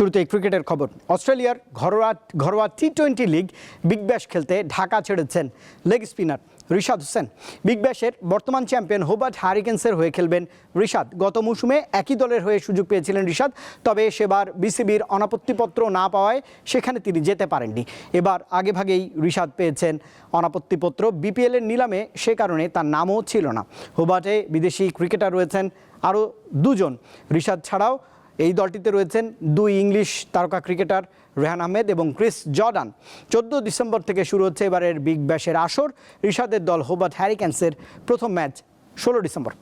শুরুতে ক্রিকেটের খবর। অস্ট্রেলিয়ার ঘরোয়া ঘরোয়া T twenty league big bash খেলতে ঢাকা ছেড়েছেন leg spinner Rishad Hossain. Big ব্যাশের বর্তমান চ্যাম্পিয়ন হোবার্ট হ্যারিকেন্সের হয়ে খেলবেন রিশাদ। গত মৌসুমে একই দলের হয়ে সুযোগ পেয়েছিলেন রিশাদ, তবে সেবার বিসিবির অনাপত্তিপত্র না পাওয়ায় সেখানে তিনি যেতে পারেননি। এবার আগেভাগেই রিশাদ পেয়েছেন অনাপত্তিপত্র। বিপিএলের নিলামে সে কারণে তার নামও ছিল না। হোবার্টে বিদেশি ক্রিকেটার রয়েছেন আরও দুজন। ঋষাদ ছাড়াও এই দলটিতে রয়েছেন দুই ইংলিশ তারকা ক্রিকেটার রেহান আহমেদ এবং ক্রিস জর্ডান। চোদ্দ ডিসেম্বর থেকে শুরু হচ্ছে এবারের বিগ ব্যাশের আসর। রিশাদের দল হোবার্ট হ্যারিক্যান্সের প্রথম ম্যাচ ষোলো ডিসেম্বর।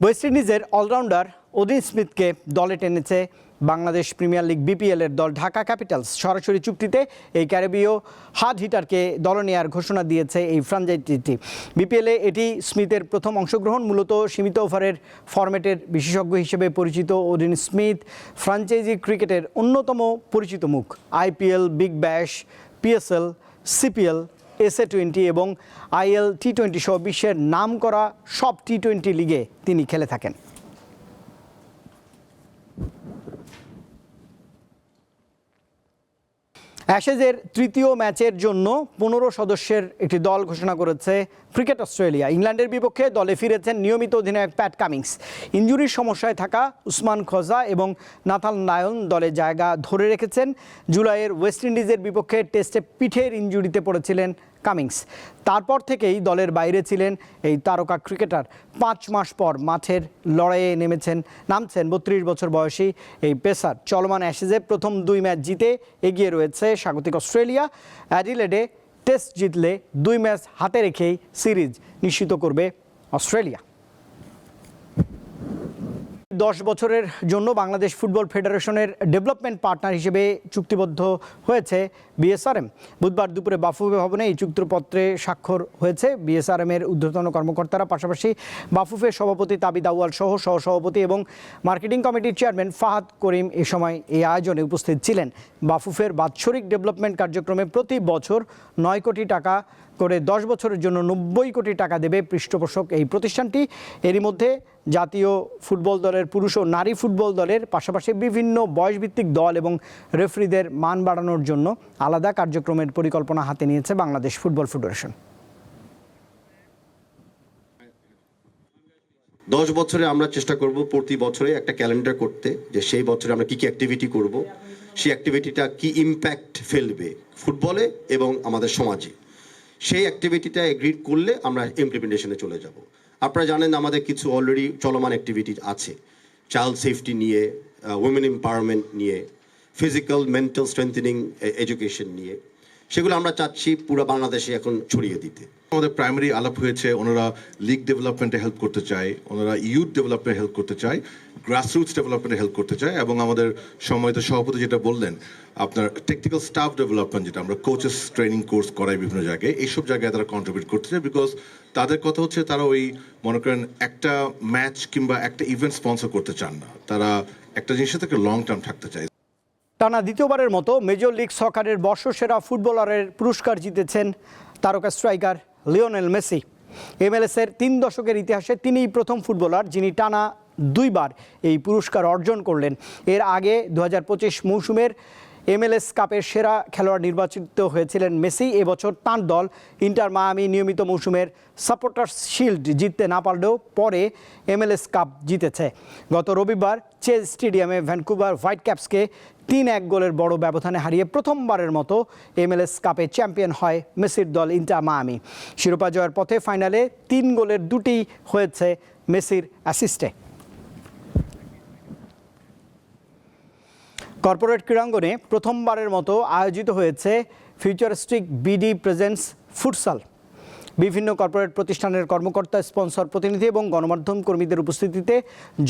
ওয়েস্ট ইন্ডিজের অলরাউন্ডার ওদিন স্মিথকে দলে টেনেছে বাংলাদেশ প্রিমিয়ার লিগ বিপিএল এর দল ঢাকা ক্যাপিটালস। সরাসরি চুক্তিতে এই ক্যারিবীয় হাত হিটারকে দলে নেওয়ার ঘোষণা দিয়েছে এই ফ্রাঞ্চাইজিটি। বিপিএলে এটি স্মিথের প্রথম অংশগ্রহণ, মূলত সীমিত ওভারের ফরম্যাটের বিশেষজ্ঞ হিসেবে পরিচিত ওদিন স্মিথ, ফ্রাঞ্চাইজি ক্রিকেটের অন্যতম পরিচিত মুখ, IPL, big bash, PSL, CPL, SA twenty এবং আইএল টি টোয়েন্টি সহ বিশ্বের নাম করা সব টি টোয়েন্টি লিগে তিনি খেলে থাকেন। অ্যাশেজের তৃতীয় ম্যাচের জন্য পনেরো সদস্যের একটি দল ঘোষণা করেছে ক্রিকেট অস্ট্রেলিয়া। ইংল্যান্ডের বিপক্ষে দলে ফিরেছেন নিয়মিত অধিনায়ক প্যাট কামিংস। ইঞ্জুরির সমস্যায় থাকা উসমান খোজা এবং নাথাল নায়ন দলে জায়গা ধরে রেখেছেন। জুলাইয়ের ওয়েস্ট ইন্ডিজের বিপক্ষে টেস্টে পিঠের ইঞ্জুরিতে পড়েছিলেন কামিংস। তারপর থেকেই দলের বাইরে ছিলেন এই তারকা ক্রিকেটার। পাঁচ মাস পর মাঠের লড়াইয়ে নেমেছেন, নামছেন বত্রিশ বছর বয়সী এই পেসার। চলমান অ্যাশেজে প্রথম দুই ম্যাচ জিতে এগিয়ে রয়েছে স্বাগতিক অস্ট্রেলিয়া। অ্যাডিলেডে টেস্ট জিতলে দুই ম্যাচ হাতে রেখেই সিরিজ নিশ্চিত করবে অস্ট্রেলিয়া। দশ বছরের জন্য বাংলাদেশ ফুটবল ফেডারেশনের ডেভেলপমেন্ট পার্টনার হিসেবে চুক্তিবদ্ধ হয়েছে বিএসআরএম। বুধবার দুপুরে বাফুফে ভবনে এই চুক্তিপত্রে স্বাক্ষর হয়েছে। বিএসআরএম এর ঊর্ধ্বতন কর্মকর্তারা, পাশাপাশি বাফুফের সভাপতি তাবিদ আউয়াল সহ সহসভাপতি এবং মার্কেটিং কমিটির চেয়ারম্যান ফাহাদ করিম এ সময় এই আয়োজনে উপস্থিত ছিলেন। বাফুফের বাৎসরিক ডেভেলপমেন্ট কার্যক্রমে প্রতি বছর নয় কোটি টাকা করে দশ বছরের জন্য নব্বই কোটি টাকা দেবে পৃষ্ঠপোষক এই প্রতিষ্ঠানটি। এরই মধ্যে জাতীয় ফুটবল দলের পুরুষ ও নারী ফুটবল দলের পাশাপাশি বিভিন্ন বয়সভিত্তিক দল এবং রেফারিদের মান বাড়ানোর জন্য আলাদা কার্যক্রমের পরিকল্পনা হাতে নিয়েছে বাংলাদেশ ফুটবল ফেডারেশন। দশ বছরে আমরা চেষ্টা করব প্রতি বছরে একটা ক্যালেন্ডার করতে যে সেই বছরে আমরা কি কি অ্যাক্টিভিটি করব, সেই অ্যাক্টিভিটিটা কি ইম্প্যাক্ট ফেলবে ফুটবলে এবং আমাদের সমাজে। সেই অ্যাক্টিভিটিটা এগ্রিড করলে আমরা ইমপ্লিমেন্টেশনে চলে যাব। আপনারা জানেন আমাদের কিছু অলরেডি চলমান অ্যাক্টিভিটি আছে। চাইল্ড সেফটি নিয়ে উইমেন এম্পাওয়ারমেন্ট নিয়ে ফিজিক্যাল মেন্টাল স্ট্রেংথেনিং এডুকেশন নিয়ে। সেগুলো আমরা চাচ্ছি পুরো বাংলাদেশে এখন ছড়িয়ে দিতে। আমাদের প্রাইমারি আলাপ হয়েছে, ওনারা লিগ ডেভেলপমেন্টে হেল্প করতে চায়, ওনারা ইউথ ডেভেলপমেন্টে হেল্প করতে চায় গ্রাসরুটস ডেভেলপমেন্টে হেল্প করতে চায় এবং আমাদের সম্মানিত সভাপতি যেটা বললেন, আপনার টেকনিক্যাল স্টাফ ডেভেলপমেন্ট যেটা আমরা কোচেস ট্রেনিং কোর্স করাই বিভিন্ন জায়গায়, এইসব জায়গায় তারা কন্ট্রিবিউট করতে চায় বিকজ তাদের কথা হচ্ছে তারা ওই মনে করেন একটা ম্যাচ কিংবা একটা ইভেন্ট স্পন্সর করতে চান না। তারা একটা জিনিসের থেকে লং টার্ম থাকতে চায়। টানা দ্বিতীয়বারের মতো মেজর লিগ সকারের বর্ষসেরা ফুটবলারের পুরস্কার জিতেছেন তারকা স্ট্রাইকার লিওনেল মেসি। এমএলএসের তিন দশকের ইতিহাসে তিনিই প্রথম ফুটবলার যিনি টানা দুইবার এই পুরস্কার অর্জন করলেন। এর আগে দু হাজার পঁচিশ মৌসুমের এমএলএস কাপের সেরা খেলোয়াড় নির্বাচিত হয়েছিলেন মেসি। এবছর তাঁর দল ইন্টার মায়ামি নিয়মিত মৌসুমের সাপোর্টার্স শিল্ড জিততে না পারলেও পরে এমএলএস কাপ জিতেছে। গত রবিবার চেজ স্টেডিয়ামে ভ্যানকুভার হোয়াইট ক্যাপসকে তিন এক গোলের বড় ব্যবধানে হারিয়ে প্রথমবারের মতো এমএলএস কাপে চ্যাম্পিয়ন হয় মেসির দল ইন্টার মায়ামি। শিরোপা জয়ের পথে ফাইনালে তিন গোলের দুটি হয়েছে মেসির অ্যাসিস্টে। কর্পোরেট ক্রীড়াঙ্গনে প্রথমবারের মতো আয়োজিত হয়েছে ফিউচারিস্টিক বিডি প্রেজেন্টস ফুটসাল। বিভিন্ন কর্পোরেট প্রতিষ্ঠানের কর্মকর্তা, স্পন্সর প্রতিনিধি এবং গণমাধ্যম কর্মীদের উপস্থিতিতে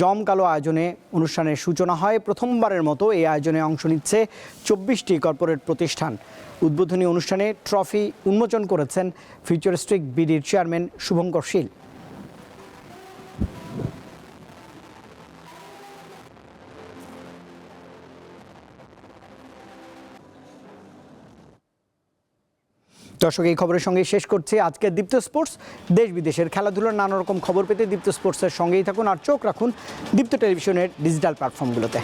জমকালো আয়োজনে অনুষ্ঠানের সূচনা হয়। প্রথমবারের মতো এই আয়োজনে অংশ নিচ্ছে চব্বিশটি কর্পোরেট প্রতিষ্ঠান। উদ্বোধনী অনুষ্ঠানে ট্রফি উন্মোচন করেছেন ফিউচারিস্টিক বিডির চেয়ারম্যান শুভঙ্কর শীল। দর্শক, এই খবরের সঙ্গে শেষ করছি আজকের দীপ্ত স্পোর্টস। দেশ বিদেশের খেলাধুলার নানা রকম খবর পেতে দীপ্ত স্পোর্টসের সঙ্গেই থাকুন আর চোখ রাখুন দীপ্ত টেলিভিশনের ডিজিটাল প্ল্যাটফর্মগুলোতে।